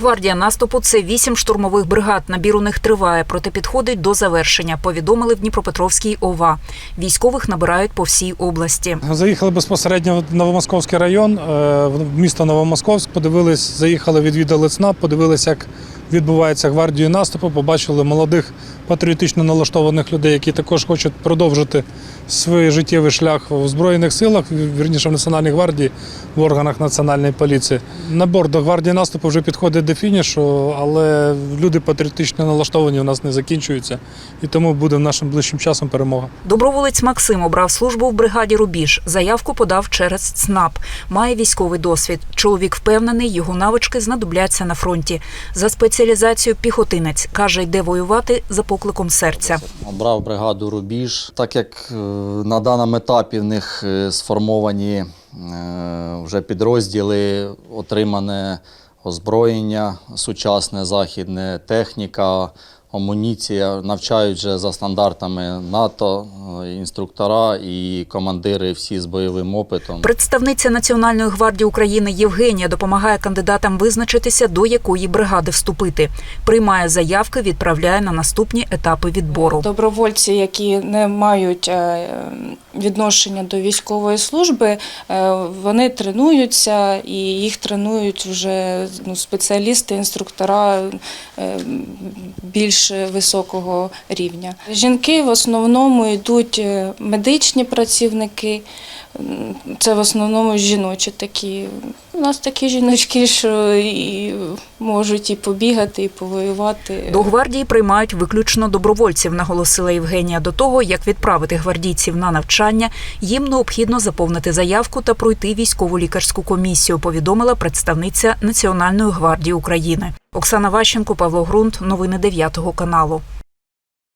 гвардія наступу це вісім штурмових бригад. Набір у них триває, проте підходить до завершення. Повідомили в Дніпропетровській ОВА. Військових набирають по всій області. Заїхали безпосередньо в Новомосковський район, е, в місто Новомосковськ, подивились, заїхали, відвідали ЦНАП, подивились, як відбувається гвардію наступу, побачили молодих патріотично налаштованих людей, які також хочуть продовжити свій життєвий шлях в Збройних силах, вірніше в Національній гвардії, в органах національної поліції. Набор до гвардії наступу вже підходить до фінішу, але люди патріотично налаштовані у нас не закінчуються, і тому буде нашим ближчим часом перемога. Доброволець Максим обрав службу в бригаді Рубіж. Заявку подав через ЦНАП. Має військовий досвід. Чоловік впевнений, його навички знадобляться на фронті. За спеціалізацією піхотинець каже, йде воювати за покликом серця. Обрав бригаду Рубіж, так як е, на даному етапі в них е, сформовані вже підрозділи, отримане озброєння, сучасне західне техніка, амуніція, навчають вже за стандартами НАТО, е, інструктора і командири всі з бойовим опитом. Представниця Національної гвардії України Євгенія допомагає кандидатам визначитися, до якої бригади вступити. Приймає заявки, відправляє на наступні етапи відбору. Добровольці, які не мають е, відношення до військової служби, е, вони тренуються і їх тренують вже ну, спеціалісти, інструктора е, більш високого рівня. Жінки в основному йдуть е, медичні працівники. Це в основному жіночі такі. У нас такі жіночки, що і можуть і побігати, і повоювати. До гвардії приймають виключно добровольців, наголосила Євгенія. До того як відправити гвардійців на навчання, їм необхідно заповнити заявку та пройти військову лікарську комісію. Повідомила представниця Національної гвардії України. Оксана Ващенко, Павло Грунт. Новини 9 каналу.